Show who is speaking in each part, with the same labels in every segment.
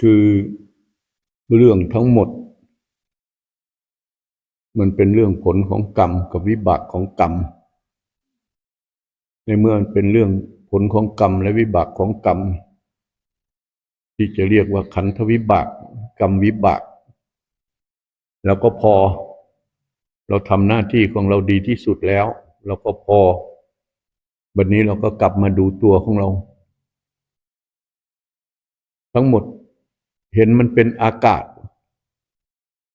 Speaker 1: คือเรื่องทั้งหมด มันเป็นเรื่องผลของกรรมกับวิบากของกรรม ในเมื่อมันเป็นเรื่องผลของกรรมและวิบากของกรรม ที่จะเรียกว่าขันธวิบาก กรรมวิบาก แล้วก็พอ เราทำหน้าที่ของเราดีที่สุดแล้ว เราก็พอวันนี้เราก็กลับมาดูตัวของเรา ทั้งหมด เห็นมันเป็นอากาศ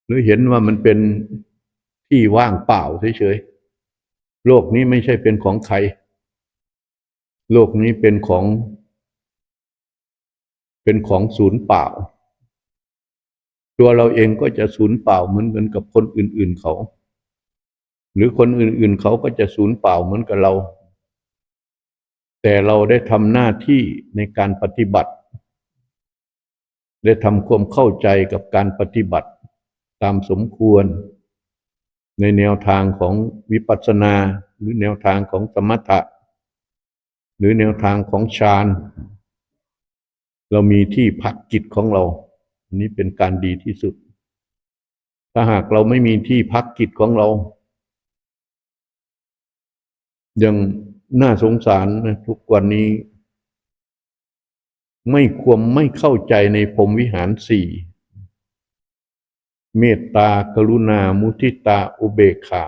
Speaker 1: หรือเห็นว่ามันเป็นที่ว่างเปล่าเฉยๆ โลกนี้ไม่ใช่เป็นของใคร โลกนี้เป็นของ เป็นของศูนย์เปล่า ตัวเราเองก็จะศูนย์เปล่าเหมือนกันกับคนอื่น ๆเขา หรือคนอื่น ๆ เขาก็จะศูนย์เปล่าเหมือนกับเรา แต่เราได้ทำหน้าที่ในการปฏิบัติ ได้ทำความเข้าใจกับการปฏิบัติตามสมควร ในแนวทางของวิปัสสนา หรือแนวทางของสมถะ หรือแนวทางของฌานเรามีที่พักจิตของเราอันนี้เป็นการดีที่สุด ถ้าหากเราไม่มีที่พักจิตของเรา ยังน่าสงสารนะทุกวันนี้ ไม่ควรไม่เข้าใจในพรมวิหารสี่เมตตากรุณา มุทิตา อุเบกขา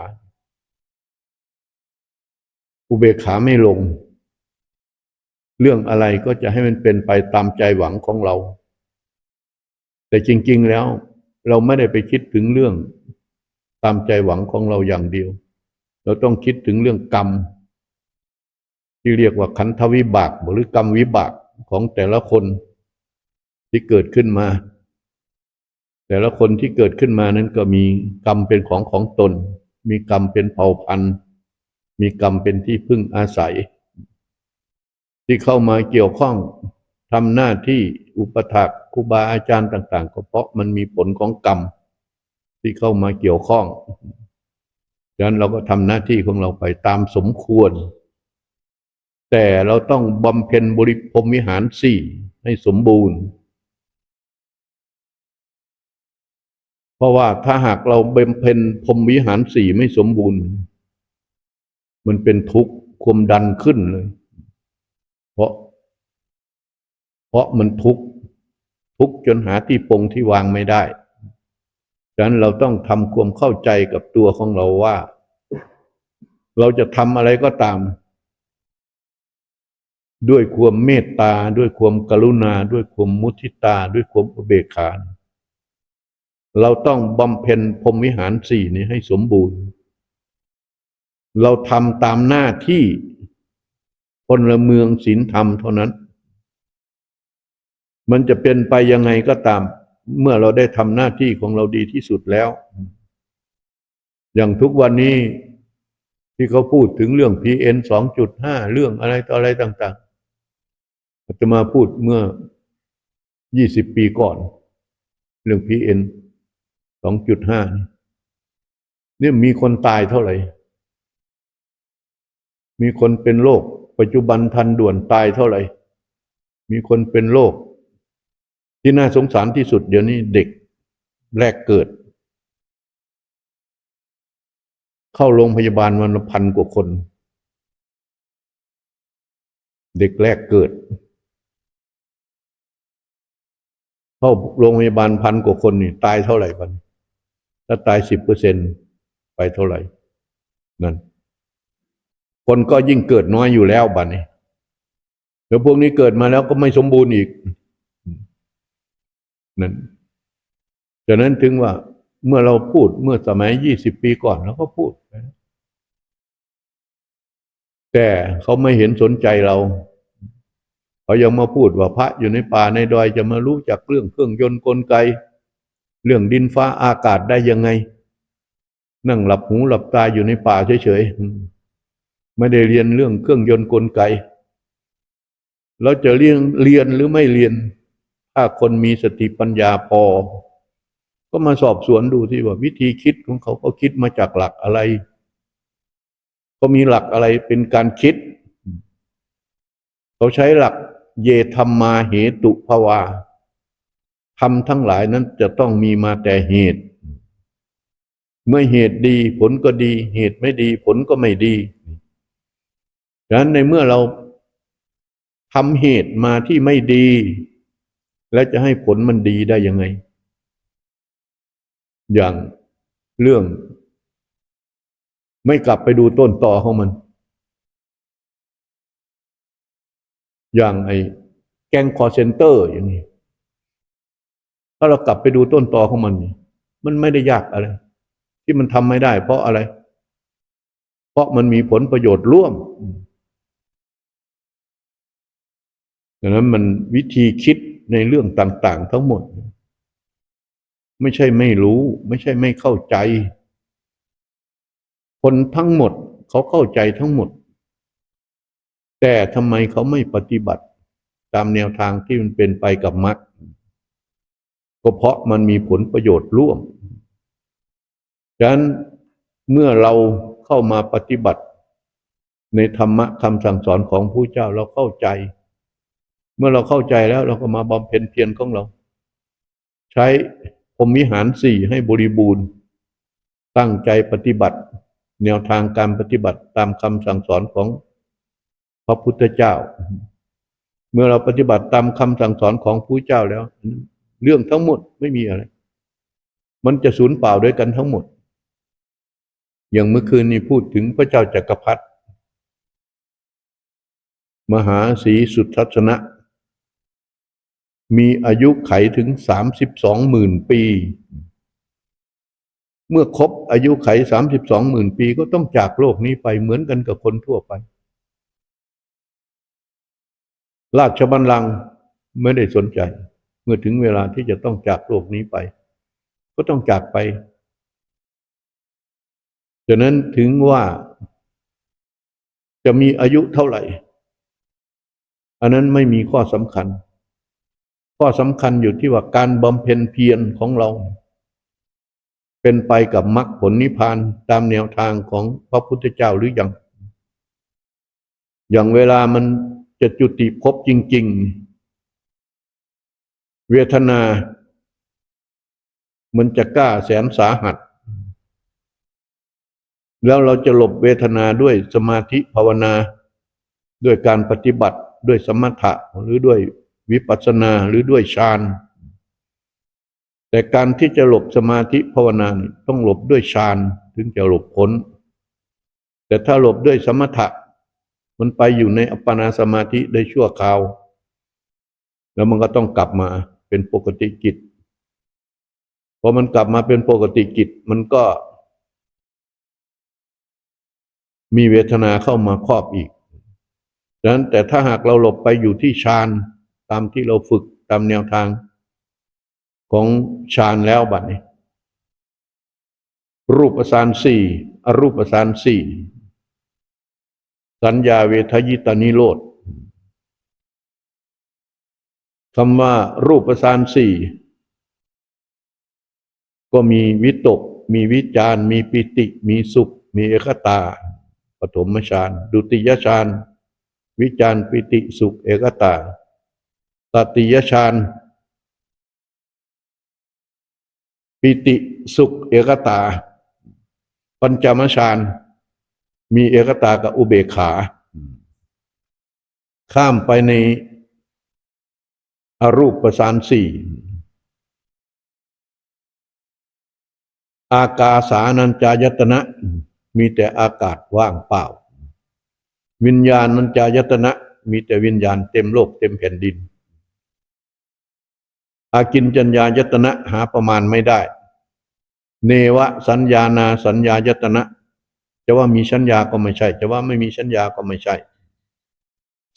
Speaker 1: อุเบกขาไม่ลง เรื่องอะไรก็จะให้มันเป็นไปตามใจหวังของเรา แต่จริง ๆ แล้ว เราไม่ได้ไปคิดถึงเรื่องตามใจหวังของเราอย่างเดียว เราต้องคิดถึงเรื่องกรรม ที่เรียกว่าขันธวิบากหรือกรรมวิบาก ของแต่ละคนที่เกิดขึ้นมา แต่ละคนที่เกิดขึ้นมานั้นก็มีกรรมเป็นของของตน มีกรรมเป็นเผ่าพันธุ์ มีกรรมเป็นที่พึ่งอาศัย ที่เข้ามาเกี่ยวข้องทำหน้าที่อุปถักครูบาอาจารย์ต่าง ๆ ก็เพราะมันมีผลของกรรมที่เข้ามาเกี่ยวข้องดังนั้นเราก็ทำหน้าที่ของเราไปตามสมควร แต่เราต้องบำเพ็ญบริพรมวิหารสี่ให้สมบูรณ์ เพราะว่าถ้าหากเราบำเพ็ญพรหมวิหารสี่ไม่สมบูรณ์ มันเป็นทุกข์ความดันขึ้นเลย เพราะ เพราะมันทุกข์ทุกข์จนหาที่ปงที่วางไม่ได้ดังนั้นเราต้องทำความเข้าใจกับตัวของเราว่า เราจะทำอะไรก็ตาม ด้วยความเมตตา ด้วยความกรุณา ด้วยความมุทิตา ด้วยความอุเบกขา เราต้องบำเพ็ญพรมวิหารสี่นี้ให้สมบูรณ์ เราทำตามหน้าที่พลเมืองศีลธรรมเท่านั้น มันจะเป็นไปยังไงก็ตาม เมื่อเราได้ทำหน้าที่ของเราดีที่สุดแล้ว อย่างทุกวันนี้ที่เขาพูดถึงเรื่อง PN สองจุดห้าเรื่องอะไรต่ออะไรต่าง ๆ จะมาพูดเมื่อยี่สิบปีก่อน เรื่อง PN สองจุดห้าเนี่ยมีคนตายเท่าไหร่ มีคนเป็นโรคปัจจุบันทันด่วนตายเท่าไหร่ มีคนเป็นโรคที่น่าสงสารที่สุดเดี๋ยวนี้เด็กแรกเกิด เข้าโรงพยาบาลวันละพันกว่าคน เด็กแรกเกิด เข้าโรงพยาบาลพันกว่าคนนี่ตายเท่าไหร่บันถ้าตายสิบเปอร์เซ็นไปเท่าไหร่นั่นคนก็ยิ่งเกิดน้อยอยู่แล้วบัดนี้เดี๋ยวพวกนี้เกิดมาแล้วก็ไม่สมบูรณ์อีกนั่นฉะนั้นถึงว่าเมื่อเราพูดเมื่อสมัยยี่สิบปีก่อนเราก็พูดแต่เขาไม่เห็นสนใจเรา เขายังมาพูดว่าพระอยู่ในป่าในดอยจะมารู้จักเรื่องเครื่องยนต์กลไก เรื่องดินฟ้าอากาศได้ยังไง นั่งหลับหูหลับตาอยู่ในป่าเฉยๆไม่ได้เรียนเรื่องเครื่องยนต์กลไกเราจะเรียนเรียนหรือไม่เรียน ถ้าคนมีสติปัญญาพอ ก็มาสอบสวนดูที่ว่าวิธีคิดของเขาเขาคิดมาจากหลักอะไรก็มีหลักอะไรเป็นการคิด เขาใช้หลัก เยธรรมมาเหตุภาวาทำทั้งหลายนั้นจะต้องมีมาแต่เหตุ เมื่อเหตุดีผลก็ดี เหตุไม่ดีผลก็ไม่ดีดังนั้นในเมื่อเราทำเหตุมาที่ไม่ดี แล้วจะให้ผลมันดีได้ยังไง อย่างเรื่อง ไม่กลับไปดูต้นตอของมัน อย่างไอ้แก๊งคอเซนเตอร์อย่างนี้ ถ้าเรากลับไปดูต้นตอของมัน มันไม่ได้ยากอะไร ที่มันทำไม่ได้ เพราะอะไร เพราะมันมีผลประโยชน์ร่วมดังนั้นมันวิธีคิดในเรื่องต่าง ๆ ทั้งหมด ไม่ใช่ไม่รู้ ไม่ใช่ไม่เข้าใจ คนทั้งหมด เขาเข้าใจทั้งหมด แต่ทำไมเขาไม่ปฏิบัติ ตามแนวทางที่มันเป็นไปกับมรรคก็เพราะมันมีผลประโยชน์ร่วมฉะนั้นเมื่อเราเข้ามาปฏิบัติ ในธรรมะคำสั่งสอนของผู้เจ้าเราเข้าใจ เมื่อเราเข้าใจแล้วเราก็มาบำเพ็ญเพียรของเรา ใช้พรหมิหารสี่ให้บริบูรณ์ ตั้งใจปฏิบัติ แนวทางการปฏิบัติตามคำสั่งสอนของ พระพุทธเจ้า เมื่อเราปฏิบัติตามคำสั่งสอนของผู้เจ้าแล้ว เรื่องทั้งหมดไม่มีอะไร มันจะสูญเปล่าด้วยกันทั้งหมด อย่างเมื่อคืนนี้พูดถึงพระเจ้าจักรพรรดิมหาศีสุทัศนะ มีอายุไขถึงสามสิบสองหมื่นปี เมื่อครบอายุไขสามสิบสองหมื่นปีก็ต้องจากโลกนี้ไปเหมือนกันกับคนทั่วไป ราชบัลลังก์ไม่ได้สนใจ เมื่อถึงเวลาที่จะต้องจากโลกนี้ไป ก็ต้องจากไปฉะนั้นถึงว่าจะมีอายุเท่าไหร่ อันนั้นไม่มีข้อสำคัญ ข้อสำคัญอยู่ที่ว่าการบำเพ็ญเพียรของเรา เป็นไปกับมรรคผลนิพพานตามแนวทางของพระพุทธเจ้าหรือยัง อย่างเวลามัน จะจุติภพจริง ๆ เวทนา มันจะกล้าแสนสาหัส แล้วเราจะหลบเวทนาด้วยสมาธิภาวนา ด้วยการปฏิบัติด้วยสมถะหรือด้วยวิปัสสนาหรือด้วยฌานแต่การที่จะหลบสมาธิภาวนาต้องหลบด้วยฌานถึงจะหลบพ้น แต่ถ้าหลบด้วยสมถะ มันไปอยู่ในอัปปนาสมาธิได้ชั่วคราว แล้วมันก็ต้องกลับมาเป็นปกติจิตพอมันกลับมาเป็นปกติจิตมันก็ มีเวทนาเข้ามาครอบอีกดังนั้นแต่ถ้าหากเราหลบไปอยู่ที่ฌานตามที่เราฝึกตามแนวทางของฌานแล้วบัดนี้ รูปสานสี่อรูปสานสี่ สัญญาเวทยิตานิโรธคำว่ารูปสานสี่ก็มีวิตก มีวิจารมีปิติ มีสุข มีเอกตา ปฐมฌานดุติยฌานวิจารปิติสุขเอกตาตติยฌานปิติสุขเอกตา ปัญจมฌาน มีเอกตากับอุเบกขา ข้ามไปในอรูปประสานสี่อากาสานัญจายตนะ มีแต่อากาศว่างเปล่า วิญญาณนัญจายตนะ มีแต่วิญญาณเต็มโลกเต็มแผ่นดิน อากินจัญญายตนะหาประมาณไม่ได้ เนวะสัญญานาสัญญายตนะ จะว่ามีสัญญาก็ไม่ใช่ จะว่าไม่มีสัญญาก็ไม่ใช่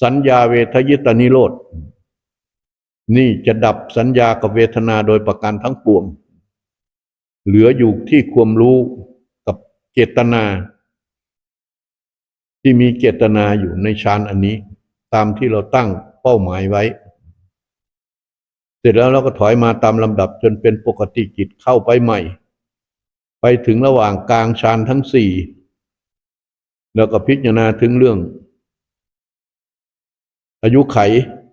Speaker 1: สัญญาเวทยิตานิโรธนี่จะดับสัญญากับเวทนาโดยประการทั้งปวง เหลืออยู่ที่ความรู้กับเจตนา ที่มีเจตนาอยู่ในฌานอันนี้ ตามที่เราตั้งเป้าหมายไว้ เสร็จแล้วเราก็ถอยมาตามลำดับจนเป็นปกติจิตเข้าไปใหม่ ไปถึงระหว่างกลางฌานทั้งสี่ แล้วก็พิจารณาถึงเรื่อง อายุไข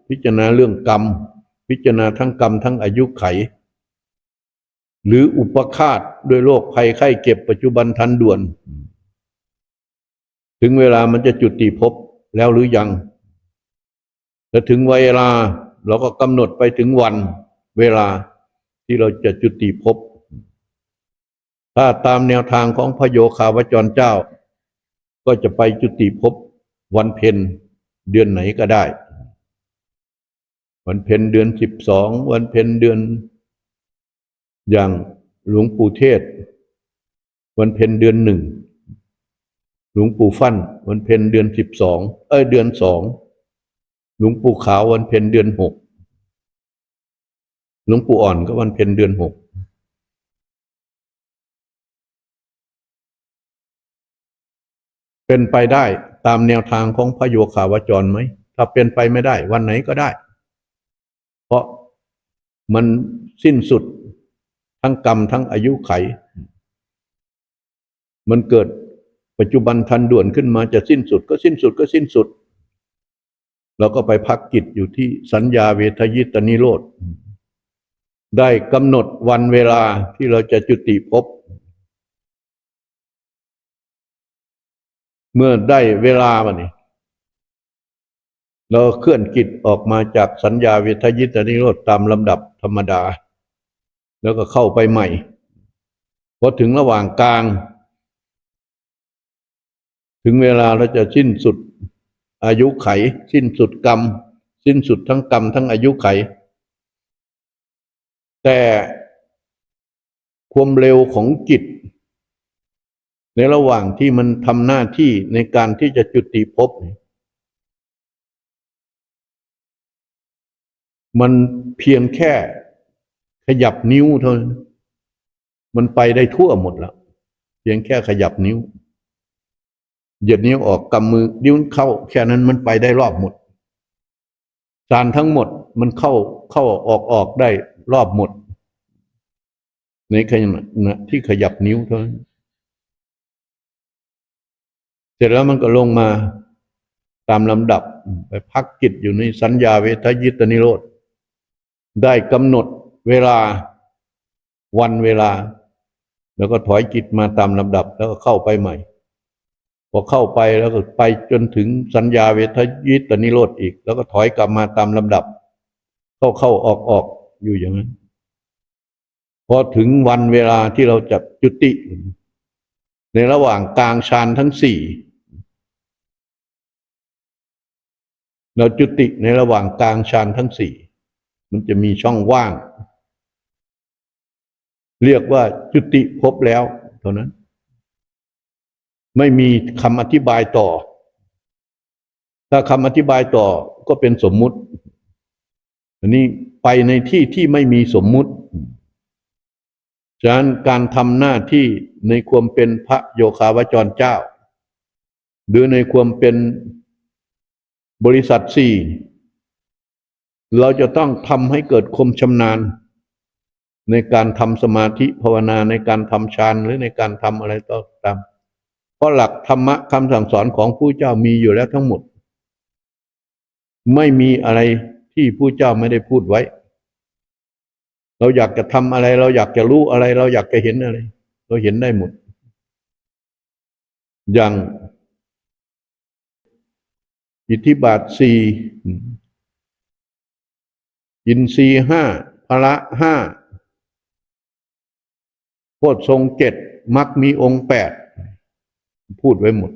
Speaker 1: พิจารณาเรื่องกรรม พิจารณาทั้งกรรมทั้งอายุไข หรืออุปคาตด้วยโรคภัยไข้เจ็บปัจจุบันทันด่วน ถึงเวลามันจะจุดติภพแล้วหรือยังและถึงเวลาเราก็กำหนดไปถึงวันเวลาที่เราจะจุติภพถ้าตามแนวทางของพระโยคาวจรเจ้า ก็จะไปจุติภพวันเพ็ญเดือนไหนก็ได้ วันเพ็ญเดือนสิบสองวันเพ็ญเดือน อย่างหลวงปู่เทศ วันเพ็ญเดือนหนึ่งหลวงปู่ฟั่นวันเพ็ญเดือนสิบสองเอ้ยเดือนสองหลวงปู่ขาววันเพ็ญเดือนหกหลวงปู่อ่อนก็วันเพ็ญเดือนหก เป็นไปได้ตามแนวทางของพระโยคาวจรไหม ถ้าเป็นไปไม่ได้ วันไหนก็ได้ เพราะมันสิ้นสุดทั้งกรรมทั้งอายุไข มันเกิดปัจจุบันทันด่วนขึ้นมาจะสิ้นสุด ก็สิ้นสุดก็สิ้นสุด เราก็ไปพักกิจอยู่ที่สัญญาเวทยิตนิโรธ ได้กำหนดวันเวลาที่เราจะจุติภพ เมื่อได้เวลาวันนี้เราเคลื่อนกิจออกมาจากสัญญาเวทยิตนิโรธตามลำดับธรรมดา แล้วก็เข้าไปใหม่พอถึงระหว่างกลาง ถึงเวลาเราจะสิ้นสุดอายุไข สิ้นสุดกรรม สิ้นสุดทั้งกรรมทั้งอายุไข แต่ความเร็วของจิต ในระหว่างที่มันทำหน้าที่ในการที่จะจุติภพมันเพียงแค่ขยับนิ้วเท่านั้นมันไปได้ทั่วหมดแล้ว เพียงแค่ขยับนิ้วเหยียดนิ้วออกกำมือนิ้วเข้า แค่นั้นมันไปได้รอบหมด สารทั้งหมดมันเข้าเข้าออกออกได้รอบหมด ในขณะที่ขยับนิ้วเท่านั้น เสร็จแล้วมันก็ลงมาตามลำดับไปพักกิจอยู่ในสัญญาเวทยิตนิโรธ ได้กำหนดเวลาวันเวลา แล้วก็ถอยจิตมาตามลำดับแล้วก็เข้าไปใหม่ พอเข้าไปแล้วก็ไปจนถึงสัญญาเวทยิตนิโรธอีก แล้วก็ถอยกลับมาตามลำดับ เข้าเข้าออกออกอยู่อย่างนั้น พอถึงวันเวลาที่เราจะจุติ ในระหว่างกลางชานทั้งสี่ เราจุติในระหว่างกลางชานทั้งสี่มันจะมีช่องว่าง เรียกว่าจุติพบแล้วเท่านั้น ไม่มีคำอธิบายต่อ ถ้าคำอธิบายต่อก็เป็นสมมุติอันนี้ไปในที่ที่ไม่มีสมมุติฉะนั้นการทำหน้าที่ในความเป็นพระโยคาวจรเจ้า หรือในความเป็น บริษัทสี่เราจะต้องทำให้เกิดความชำนาญ ในการทำสมาธิภาวนาในการทำฌานหรือในการทำอะไรต่อตามเพราะหลักธรรมะคำสั่งสอนของผู้เจ้ามีอยู่แล้วทั้งหมด ไม่มีอะไรที่ผู้เจ้าไม่ได้พูดไว้ เราอยากจะทำอะไร เราอยากจะรู้อะไร เราอยากจะเห็นอะไร เราเห็นได้หมด อย่าง อิทธิบาทสี่อินทรีห้าพละห้าโพชฌงเจ็ดมักมีองค์แปดพูดไว้หมด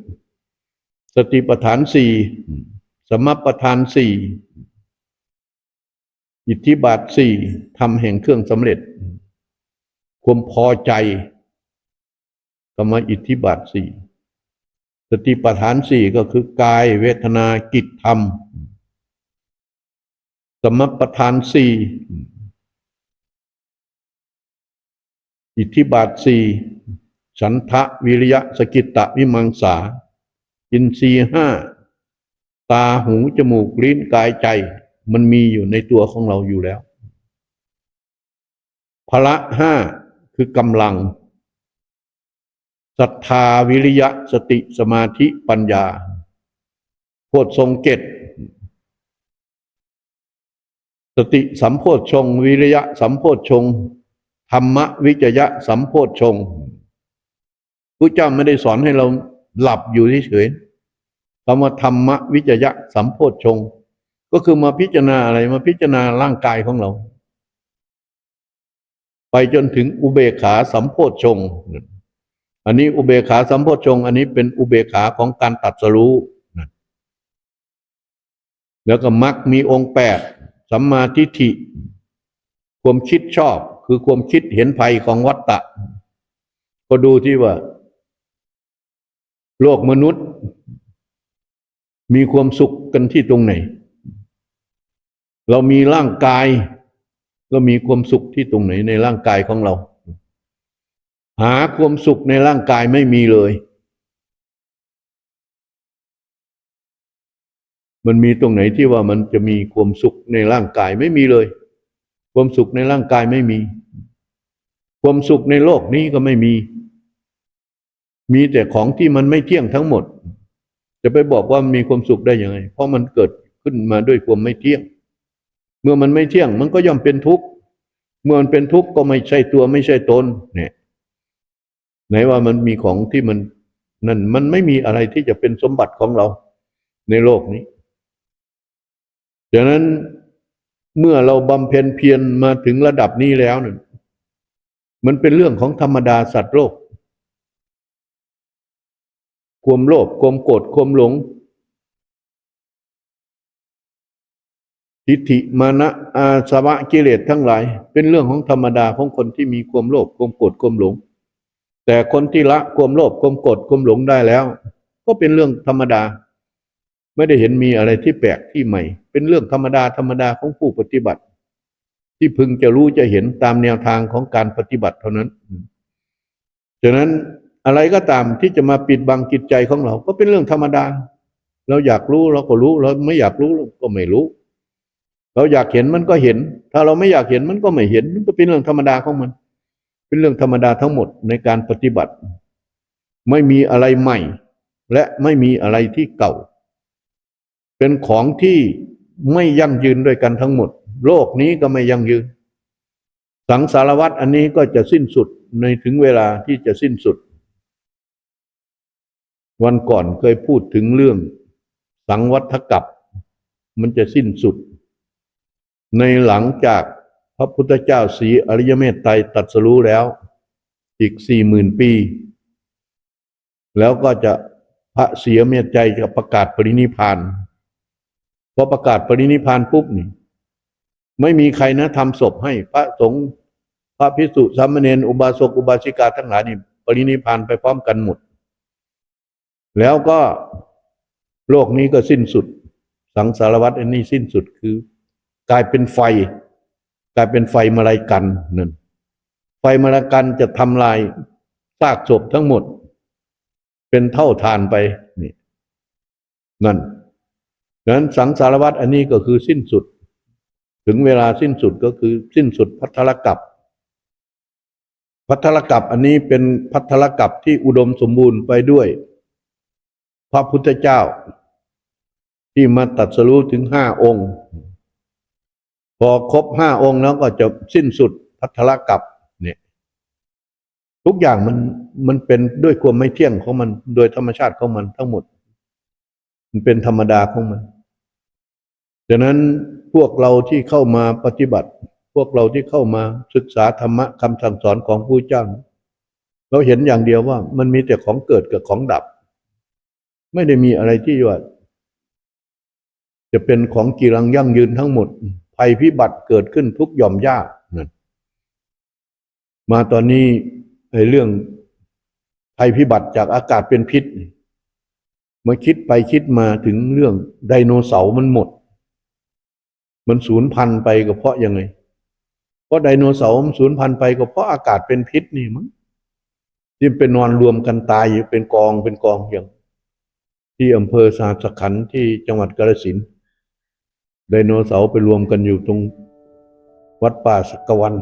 Speaker 1: สติปัฏฐานสี่สมปัฏฐานสี่อิทธิบาทสี่ทำแห่งเครื่องสำเร็จ ความพอใจกรรมอิทธิบาทสี่ สติปัฏฐานสี่ก็คือกายเวทนากิจธรรม สมปัฏฐานสี่อิทธิบาทสี่ฉันทะวิริยะสกิตตะวิมังสา อินทรีห้าตาหูจมูกลิ้นกายใจ มันมีอยู่ในตัวของเราอยู่แล้วพละห้าคือกำลัง ศรัทธาวิริยะสติสมาธิปัญญาโพชฌงเจ็ดสติสัมโพชฌงวิริยะสัมโพชฌงธรรมวิจยะสัมโพชฌงพระเจ้าไม่ได้สอนให้เราหลับอยู่เฉยๆคำว่าธรรมวิจยะสัมโพชฌงก็คือมาพิจารณาอะไรมาพิจารณาร่างกายของเรา ไปจนถึงอุเบกขาสัมโพชฌงค์ อันนี้อุเบกขาสัมโพชง อันนี้เป็นอุเบกขาของการตัดสรู้แล้วก็มรรคมีองค์แปดสัมมาทิฏฐิ ความคิดชอบ คือความคิดเห็นภัยของวัตตะ ก็ดูที่ว่า โลกมนุษย์ มีความสุขกันที่ตรงไหน เรามีร่างกายก็มีความสุขที่ตรงไหนในร่างกายของเรา หาความสุขในร่างกายไม่มีเลย มันมีตรงไหนที่ว่ามันจะมีความสุขในร่างกายไม่มีเลย ความสุขในร่างกายไม่มี ความสุขในโลกนี้ก็ไม่มี มีแต่ของที่มันไม่เที่ยงทั้งหมด จะไปบอกว่ามีความสุขได้ยังไง เพราะมันเกิดขึ้นมาด้วยความไม่เที่ยง เมื่อมันไม่เที่ยง มันก็ย่อมเป็นทุกข์ เมื่อมันเป็นทุกข์ก็ไม่ใช่ตัวไม่ใช่ตนเนี่ย ไหนว่ามันมีของที่มันนั่นมันไม่มีอะไรที่จะเป็นสมบัติของเราในโลกนี้ดังนั้นเมื่อเราบำเพ็ญเพียรมาถึงระดับนี้แล้วเนี่ยมันเป็นเรื่องของธรรมดาสัตว์โลก ความโลภความโกรธความหลง ทิฏฐิมานะอาสวะกิเลสทั้งหลาย เป็นเรื่องของธรรมดาของคนที่มีความโลภความโกรธความหลง แต่คนที่ละความโลภความโกรธความหลงได้แล้ว ก็เป็นเรื่องธรรมดา ไม่ได้เห็นมีอะไรที่แปลกที่ใหม่ เป็นเรื่องธรรมดาธรรมดาของผู้ปฏิบัติ ที่พึงจะรู้จะเห็นตามแนวทางของการปฏิบัติเท่านั้นฉะนั้นอะไรก็ตามที่จะมาปิดบังจิตใจของเรา ก็เป็นเรื่องธรรมดา เราอยากรู้เราก็รู้ เราไม่อยากรู้เราก็ไม่รู้ เราอยากเห็นมันก็เห็น ถ้าเราไม่อยากเห็นมันก็ไม่เห็น มันก็เป็นเรื่องธรรมดาของมัน เป็นเรื่องธรรมดาทั้งหมดในการปฏิบัติ ไม่มีอะไรใหม่ และไม่มีอะไรที่เก่า เป็นของที่ไม่ยั่งยืนด้วยกันทั้งหมด โลกนี้ก็ไม่ยั่งยืน สังสารวัตรอันนี้ก็จะสิ้นสุดในถึงเวลาที่จะสิ้นสุด วันก่อนเคยพูดถึงเรื่อง สังวัฏกับ มันจะสิ้นสุด ในหลังจาก ระพุทธเจ้าสีอริยเมตไตรตรัสรู้แล้ว อีกสี่หมื่นปี แล้วก็จะพระเสียเมตใจจะประกาศปรินิพานพอประกาศปรินิพานปุ๊บนี่ ไม่มีใครนะทำศพให้พระสงฆ์พระพิสุสามเณรอุบาสกอุบาสิกาทั้งหลายนี่ปรินิพานไปพร้อมกันหมด แล้วก็โลกนี้ก็สิ้นสุด สังสารวัฏอันนี้สิ้นสุดคือกลายเป็นไฟ กลายเป็นไฟมาลายกันนั่นไฟมาลายกันจะทำลายซากศพทั้งหมด เป็นเท่าทานไปนี่นั่นดังนั้นสังสารวัฏอันนี้ก็คือสิ้นสุด ถึงเวลาสิ้นสุดก็คือสิ้นสุดพัทธลกับพัทธลกับอันนี้เป็นพัทธลกับที่อุดมสมบูรณ์ไปด้วย พระพุทธเจ้า ที่มาตัดสรู้ถึงห้าองค์ พอครบห้าองค์แล้วก็จะสิ้นสุดพัทธลกับเนี่ยทุกอย่างมันมันเป็นด้วยความไม่เที่ยงของมัน โดยธรรมชาติของมันทั้งหมด มันเป็นธรรมดาของมันดังนั้นพวกเราที่เข้ามาปฏิบัติ พวกเราที่เข้ามาศึกษาธรรมะคำสั่งสอนของผู้เจ้า เราเห็นอย่างเดียวว่า มันมีแต่ของเกิดกับของดับ ไม่ได้มีอะไรที่ว่าจะเป็นของกีรังยั่งยืนทั้งหมด ภัยพิบัติเกิดขึ้นทุกหย่อมย่านั่นมาตอนนี้ไอ้เรื่องภัยพิบัติจากอากาศเป็นพิษมาคิดไปคิดมาถึงเรื่องไดโนเสาร์มันหมด มันสูญพันธุ์ไปก็เพราะยังไง เพราะไดโนเสาร์มันสูญพันธุ์ไปก็เพราะอากาศเป็นพิษนี่มั้งที่เป็นนอนรวมกันตายอยู่เป็นกองเป็นกองอย่าง ที่อำเภอสาสขันที่จังหวัดกาฬสินธุ์ ไดโนเสาร์ไปรวมกันอยู่ตรงวัดป่าสักวัน